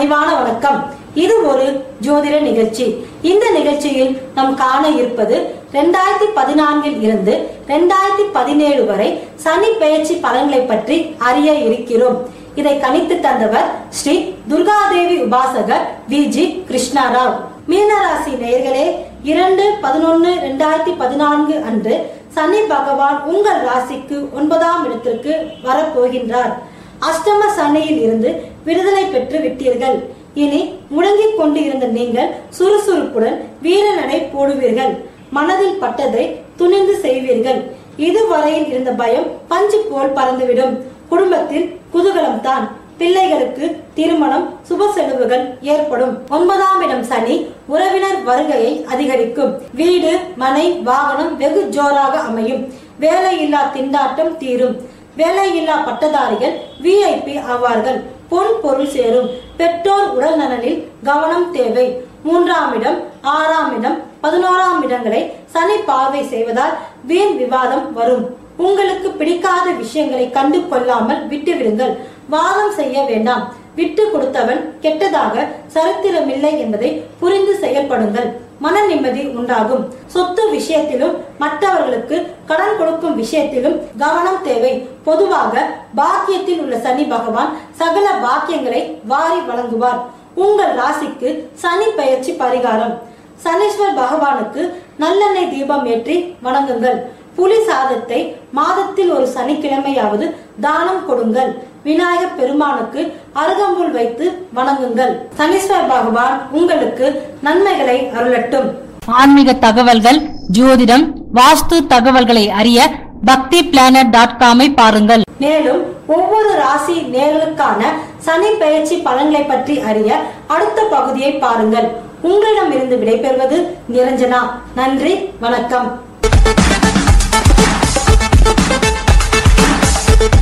பணிவான வணக்கம். இது ஒரு ஜோதிட நிகழ்ச்சி. இந்த நிகழ்ச்சியில் நாம் காண இருப்பது ரெண்டாயிரத்தி பதினான்கில் இருந்து ரெண்டாயிரத்தி பதினேழு வரை சனி பெயர்ச்சி பலன்களை பற்றி அறிய இருக்கிறோம். இதை கணித்து தந்தவர் ஸ்ரீ துர்காதேவி உபாசகர் வி. ஜி. கிருஷ்ணாராவ். மீனராசி நேர்களே இரண்டு பதினொன்னு ரெண்டாயிரத்தி பதினான்கு அன்று சனி பகவான் உங்கள் ராசிக்கு ஒன்பதாம் இடத்திற்கு வரப்போகின்றார். போகின்றார் அஷ்டம சனையில் இருந்து விடுதலை பெற்று விட்டீர்கள். இனி முடங்கிக் கொண்டு இருந்த நீங்கள் சுறுசுறுப்புடன் வீரநடை போடுவீர்கள். மனதில் பட்டதை துணிந்து செய்வீர்கள். இதுவரையில் இருந்த பயம் பஞ்சு போல் பறந்துவிடும். குடும்பத்தில் குதூகலம் தான் பிள்ளைகளுக்கு திருமணம் சுப செலவுகள் ஏற்படும். ஒன்பதாம் இடம் சனி உறவினர் வருகையை அதிகரிக்கும். வீடு மனை வாகனம் வெகு ஜோராக அமையும். வேலையில்லா திண்டாட்டம் தீரும். வேலையில்லா பட்டதாரிகள் விஐபி ஆவார்கள். பொன் பொருள் சேரும். பெற்றோர் உடல் நலனில் கவனம் தேவை. மூன்றாம் இடம் ஆறாம் இடம் பதினோராம் இடங்களை சனி பார்வை செய்வதால் வீண் விவாதம் வரும். உங்களுக்கு பிடிக்காத விஷயங்களை கண்டு கொள்ளாமல் விட்டுவிடுங்கள். வாதம் செய்ய வேண்டாம். விட்டு கொடுத்தவன் கெட்டதாக சரித்திரமில்லை என்பதை புரிந்து செயல்படுங்கள். மன நிம்மதி உண்டாகும். சொத்து விஷயத்திலும் மற்றவர்களுக்கு கடன் கொடுக்கும் விஷயத்திலும் கவனம் தேவை. பொதுவாக பாக்கியத்தில் உள்ள சனி பகவான் சகல பாக்கியங்களை வாரி வழங்குவார். உங்கள் ராசிக்கு சனி பயிற்சி பரிகாரம். சனீஸ்வர் பகவானுக்கு நல்லெண்ணெய் தீபம் ஏற்றி வணங்குங்கள். புலி சாதத்தை மாதத்தில் ஒரு சனிக்கிழமையாவது தானம் கொடுங்கள். விநாயகர் பெருமானுக்கு அருகம்புல் வைத்து வணங்குங்கள். சனீஸ்வர் பகவான் உங்களுக்கு நன்மைகளை அருளட்டும். ஆன்மீக தகவல்கள் ஜோதிடம் வாஸ்து தகவல்களை அறிய பக்தி பிளானட் டாட் காமை பாருங்கள். மேலும் ஒவ்வொரு ராசி நேர்களுக்கான சனி பெயர்ச்சி பலன்களை பற்றி அறிய அடுத்த பகுதியை பாருங்கள். உங்களிடமிருந்து விடைபெறுவது நிரஞ்சனா. நன்றி வணக்கம்.